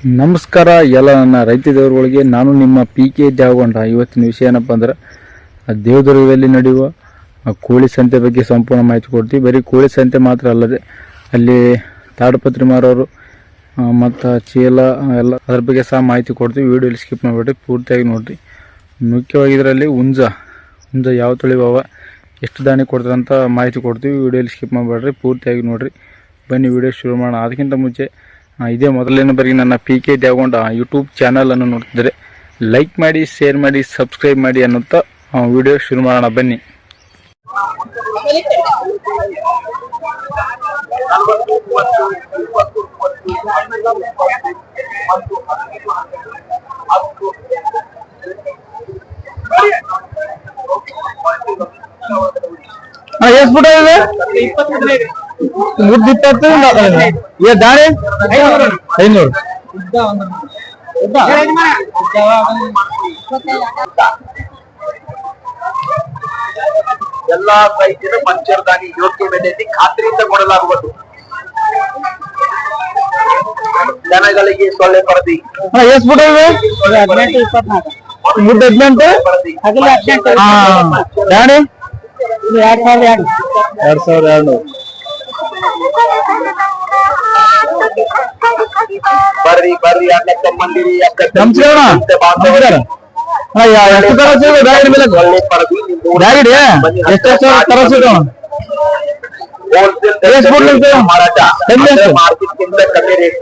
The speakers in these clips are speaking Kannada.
ನಮಸ್ಕಾರ ಎಲ್ಲ ನನ್ನ ರೈತ ದೇವರುಗಳಿಗೆ ನಾನು ನಿಮ್ಮ ಪಿ ಕೆ ಜಾಗೊಂಡ ಇವತ್ತಿನ ವಿಷಯ ಏನಪ್ಪ ಅಂದ್ರೆ ದೇವದುರ್ಗದಲ್ಲಿ ನಡೆಯುವ ಕೋಳಿ ಸಂತೆ ಬಗ್ಗೆ ಸಂಪೂರ್ಣ ಮಾಹಿತಿ ಕೊಡ್ತೀವಿ. ಬರೀ ಕೋಳಿ ಸಂತೆ ಮಾತ್ರ ಅಲ್ಲದೆ, ಅಲ್ಲಿ ತಾಡಪತ್ರಿ ಮಾರೋರು ಮತ್ತು ಚೀಲ ಎಲ್ಲ ಅದ್ರ ಬಗ್ಗೆ ಸಹ ಮಾಹಿತಿ ಕೊಡ್ತೀವಿ. ವಿಡಿಯೋ ಸ್ಕಿಪ್ ಮಾಡಿಬಿಟ್ಟು ಪೂರ್ತಿಯಾಗಿ ನೋಡಿರಿ. ಮುಖ್ಯವಾಗಿ ಇದರಲ್ಲಿ ಹುಂಜ ಹುಂಜ ಯಾವ ತಳಿವವ ಎಷ್ಟು ದಾನಿ ಕೊಡ್ತಾರಂತ ಮಾಹಿತಿ ಕೊಡ್ತೀವಿ. ವಿಡಿಯೋಲಿ ಸ್ಕಿಪ್ ಮಾಡಬೇಡ್ರಿ, ಪೂರ್ತಿಯಾಗಿ ನೋಡಿರಿ. ಬನ್ನಿ, ವಿಡಿಯೋ ಶುರು ಮಾಡೋಣ. ಅದಕ್ಕಿಂತ ಮುಂಚೆ ಇದೇ ಮೊದಲನೇ ಬಾರಿಗೆ ನನ್ನ ಪಿ ಕೆ ದೇವಗೊಂಡ ಯೂಟ್ಯೂಬ್ ಚಾನಲನ್ನು ನೋಡ್ತಿದ್ದರೆ. ಲೈಕ್ ಮಾಡಿ ಶೇರ್ ಮಾಡಿ ಸಬ್ಸ್ಕ್ರೈಬ್ ಮಾಡಿ ಅನ್ನುತ್ತಾ ವಿಡಿಯೋ ಶುರು ಮಾಡೋಣ. ಬನ್ನಿ. ಎಷ್ಟು ಮುದ್ದು ಇಪ್ಪತ್ತು ಏ ದಾಳಿ ಐನೂರು ಎಲ್ಲಾ ಸೈಜಿನ ಮಚ್ಚರ್ದಾನಿ ಯೋಗ್ಯ ಬೆಲೆಯಲ್ಲಿ ಖಾತ್ರಿಯಿಂದ ಕೊಡಲಾಗುವುದು ಜನಗಳಿಗೆ ಸೊಳ್ಳೆ ಪರದಿ ಎಷ್ಟು ಫುಟ್ ಇದೆ ಹದಿನೆಂಟು ಇಪ್ಪತ್ನಾಲ್ಕು ಮುದ್ದು ಹದಿನೆಂಟು ಹಗಲು ಹದಿನೆಂಟು ಹಾ ದಾಣಿ ಇದು ಎರಡ್ ಸಾವಿರದ ಎರಡು ಎರಡ್ ಸಾವಿರದ ಎರಡು ಬರ್ರಿ ಬರ್ರಿ ಅಣ್ಣ ತಮ್ಮಂದಿರಿ ನಮಸ್ಕಾರ ನಮಸ್ಕಾರ ಎಷ್ಟು ತರಸಿದ್ರು ಇದೆ ಗಾಡಿ ಮೇಲೆ. ಸೊಳ್ಳೆ ಪರದಿ ನಿಮ್ಮ ಗಾಡಿ ಎಷ್ಟೆಷ್ಟು ತರಸ್ ಇದೆ. ಹೋಲ್ಸೇಲ್ ಎಷ್ಟು ಇದೆ? ಮಾರಾಟ ಎಷ್ಟು? ಮಾರ್ಕೆಟ್ಗಿಂತ ಕಮ್ಮಿ ರೇಟ್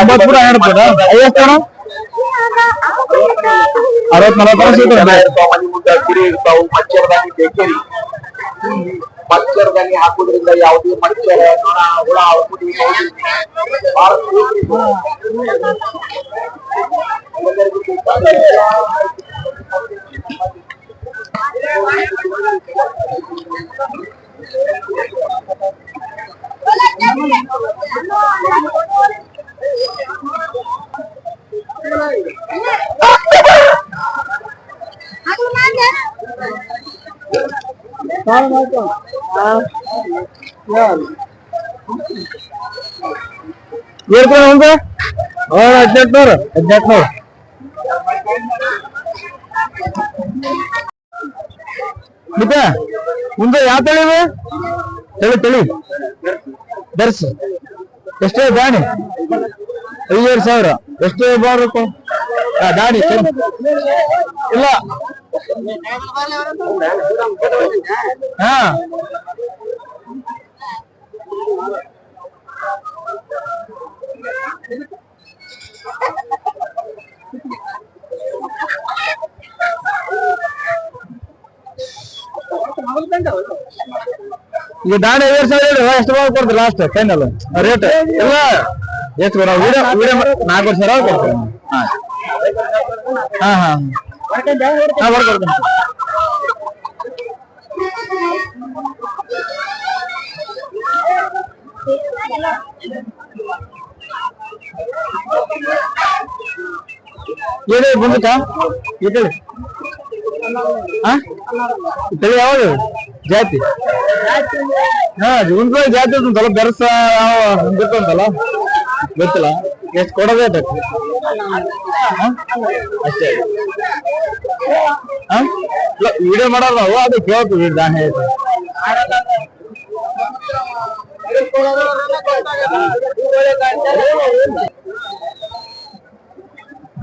ಒಂಬತ್ತು ಫುಟ್ ಹನ್ನೆರಡು ಫುಟ್ ಐವತ್ತು ಅಣ್ಣ ಅರವತ್ ನಲವತ್ತು ತರಸ್ ಇದೆ ಜನ ಇರ್ತಾವ ಮನಿ ಮುಂದೆ ಕುರಿ ಇರ್ತಾವ ಮಚ್ಚರ್ದಾನಿ ಬೇಕೇರಿ. ಮಚ್ಚರ್ದಾನಿ ಹಾಕುದ್ರಿಂದ ಯಾವುದೇ ಮಚ್ಚರ ನೊಣ ಹುಳ ಕುಡಿ ನೋವು ಬಹಳ ಸೇಫ್ಟಿ. ಎಲ್ಲರಿಗೂ ಏರ್ಕೊಂಡು ಒಂದು? ಹದಿನೆಂಟ್ನೂರು ಹದಿನೆಂಟ್ನೂರು ಮತ್ತೆ ಮುಂದೆ ಯಾವ ತಳಿ? ತಳಿ ತಳಿ. ದರ್ಸ್ ಎಷ್ಟೇ ದಾಣಿ? ಐದು ಸಾವಿರ. ಎಷ್ಟೇ ಬಾರಬೇಕು? ದಾಣಿ ಇಲ್ಲ. ಈಗ ದಾಣಿ ಐವತ್ತು ಸಾವಿರ ಹೇಳಿ ಎಷ್ಟು ಬಾಳ ಕೊಡ್ತೀರಿ ಲಾಸ್ಟ್ ಫೈನಲ್ ರೇಟ್ ಇಲ್ಲ ಎಷ್ಟು ಬರೋ ವಿಡಿಯೋ ವಿಡಿಯೋ ನಾಲ್ಕು ಸಾವಿರ ಕೊಡ್ತೀವಿ ಹಾ ಹಾ ಹಾ ಬರ್ಕೊಡ್ತೀನಿ ಏನೇ ಬಂದಿತ್ತ ಈ ತಳಿ ಯಾವುದು? ಜಾತಿ. ಹಾ ಜೀವನದಾಗ ಜಾತಿ ಸ್ವಲ್ಪ ಬೆರಸ ಬಂದಿರ್ತಂತಲ್ಲ ಗೊತ್ತಿಲ್ಲ. ಎಷ್ಟು ಕೊಡೋದೇ? ಅಷ್ಟೇ ವಿಡಿಯೋ ಮಾಡೋದು ನಾವು, ಅದು ಕೇಳ್ತೀವಿ, ದಾನ. ಆಯ್ತು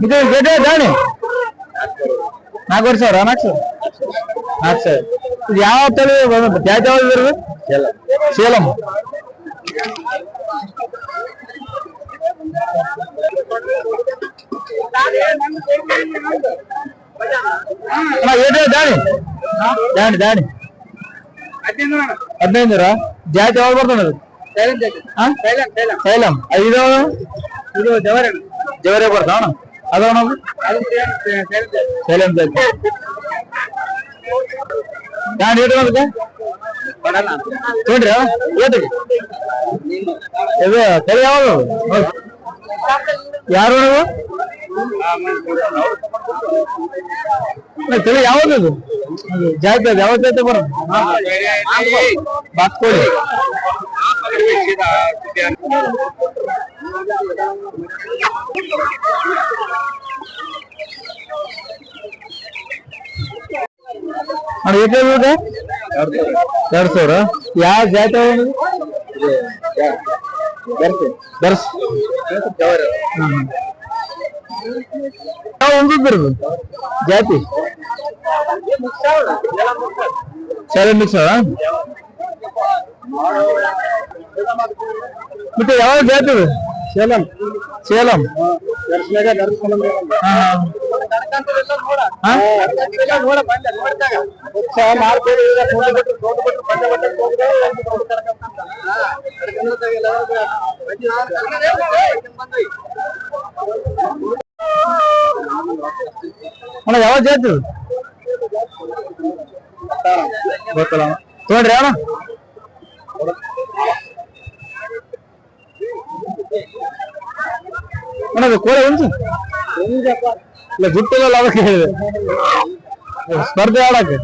ಇದು ಗಡ್ಡೆ ದಾಣಿ ನಾಲ್ಕು ಸಾವಿರ ನಾಲ್ಕು ಸಾವಿರ ನಾಲ್ಕು ಸಾವಿರ ಇದು ಯಾವ ತಳಿ ಜಾತಿ ಯಾವ್ದು ಸೇಲಂ ಅಣ್ಣ ಏಟೇ ದಾಣಿ ದಾಣಿ ದಾಣಿ ಹದಿನೈದು ನೂರ ಜಾತಿ ಯಾವ್ದು ಬರ್ತಾನೆ ಅದು ಹಾ? ಸೈಲಂ ಇದು ಇದು ಜವರೇ ಜವರೇ ಬರ್ತಾವ ಅದವಣ ನೋಡ್ರಿ ಏನ್ರಿ ಇದು ತಲೆ ಯಾವುದು? ಯಾರು ತಳಿ ಯಾವ್ದು ಜಾತಿ ಅದು ಯಾವ ಜಾತಿ ಬರೋದು? ಬಾತ್ಕೋಳಿ. ಅಣ್ಣ ಎಷ್ಟು ಎರಡ್ ಸಾವಿರ? ಯಾವ ಜಾತಿ? ಬರ್ಸ್. ಒಂದಿದ್ದು ಜಾತಿ. ಸರಿ ಮಿಕ್ಸ್ ಮತ್ತೆ ಯಾವ ಜಾತಿ ಸೇಲಂ ಹಾ? ಅಣ್ಣ ಯಾವ ಜಾತಿ ಗೊತ್ತಲ್ಲ. ತಗೊಂಡ್ರಿ ಅಣ್ಣ. ಅಣ್ಣ ಕೋಳಿ ಒಂದು? ಇಲ್ಲ, ಜುಟ್ಟಿಲ್ಲ ಅದಕ್ಕೆ ಹೇಳಿದೆ. ಸ್ಪರ್ಧೆ ಆಡಕ್ಕೆ.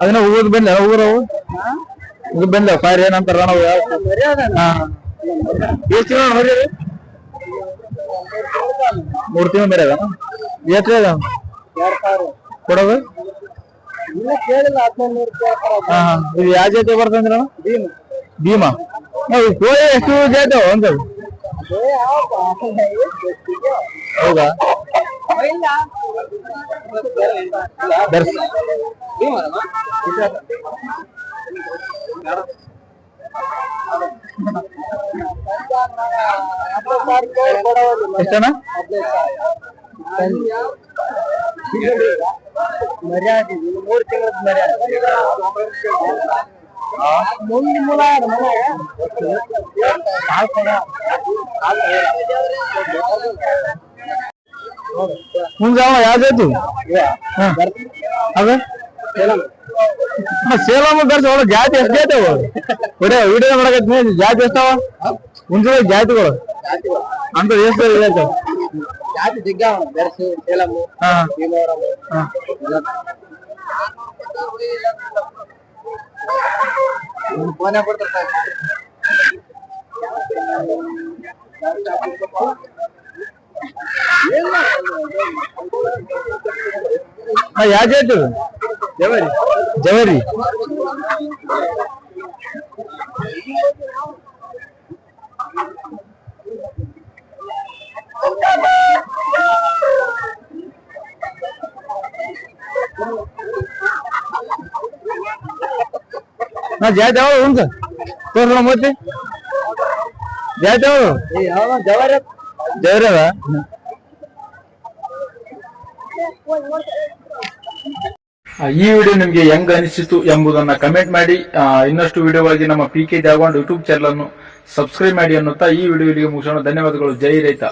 ಅದನ್ನ ಊದ್ ಬಂದ ಊರವು ಇದು ಬಂದ ಫೈರ್ ಏನಂತಾರ ನಾವು ಎಷ್ಟು ತಿಂಗಳು ಹೊರಿ ಮೂರು ತಿಂಗಳು ಬೇರೆ ಎಷ್ಟು ಅದ ಕೊಡೋದು. ಇದು ಯಾವ ಜಾತಿ ಬರ್ತಂದ್ರ ಭೀಮಾ. ಕೋಳಿ ಎಷ್ಟು ಜಾತಿ ಒಂದು ಹೌದಾ ಬರ್ಸ್ ಎಷ್ಟಣ್ಣ ಮೂರು ತಿಂಗಳ ಮುಂದೆ ಮೂಲ ಮುಂದೆ ಅವ ಯಾವ ಜಾತಿ ಹಾ. ಅದ ಹಾ, ಸೇಲಂ ಬರ್ಸ ಒಳಗೆ ಜಾತಿ ಎಷ್ಟು ಜಾತಿ ಅವ ವಿಡಿಯೋ ವಿಡಿಯೋ ಮಾಡಕತ್ತೀನಿ ಜಾತಿ ಎಷ್ಟಾವ ಮುಂದೆ ಜಾತಿಗಳು ಅಂತ ಎಷ್ಟು ಜಾತಿ ಜಾತಿ ಜಿಗ್ಗ ಬೆರ್ಸು ಸೇಲಮ್ಮು ಹಾ ಭೀಮವರము ಹಾ ಫೋನ್ ಕೊಡ್ತಾರೆ ಹಾ, ಯಾವ ಜಾತಿ ಅದು? ಜವರಿ ಜವರಿ ಹಾ ಜಾತಿ ಯಾವ ಉಂಟ. ತೋರ್ಸಣ ಮತ್ತೆ ಜಾತಿ ಯಾವ ಆ, ಈ ವಿಡಿಯೋ ನಿಮ್ಗೆ ಹೆಂಗ್ ಅನಿಸಿತು ಎಂಬುದನ್ನ ಕಮೆಂಟ್ ಮಾಡಿ. ಇನ್ನಷ್ಟು ವಿಡಿಯೋಗಾಗಿ ನಮ್ಮ P K Jaga YouTube channel ಅನ್ನು ಸಬ್ಸ್ಕ್ರೈಬ್ ಮಾಡಿ ಅನ್ನುತ್ತಾ ಈ ವಿಡಿಯೋ ಇಲ್ಲಿಗೆ ಮುಗಿಸೋಣ. ಧನ್ಯವಾದಗಳು. ಜೈ ರೈತ.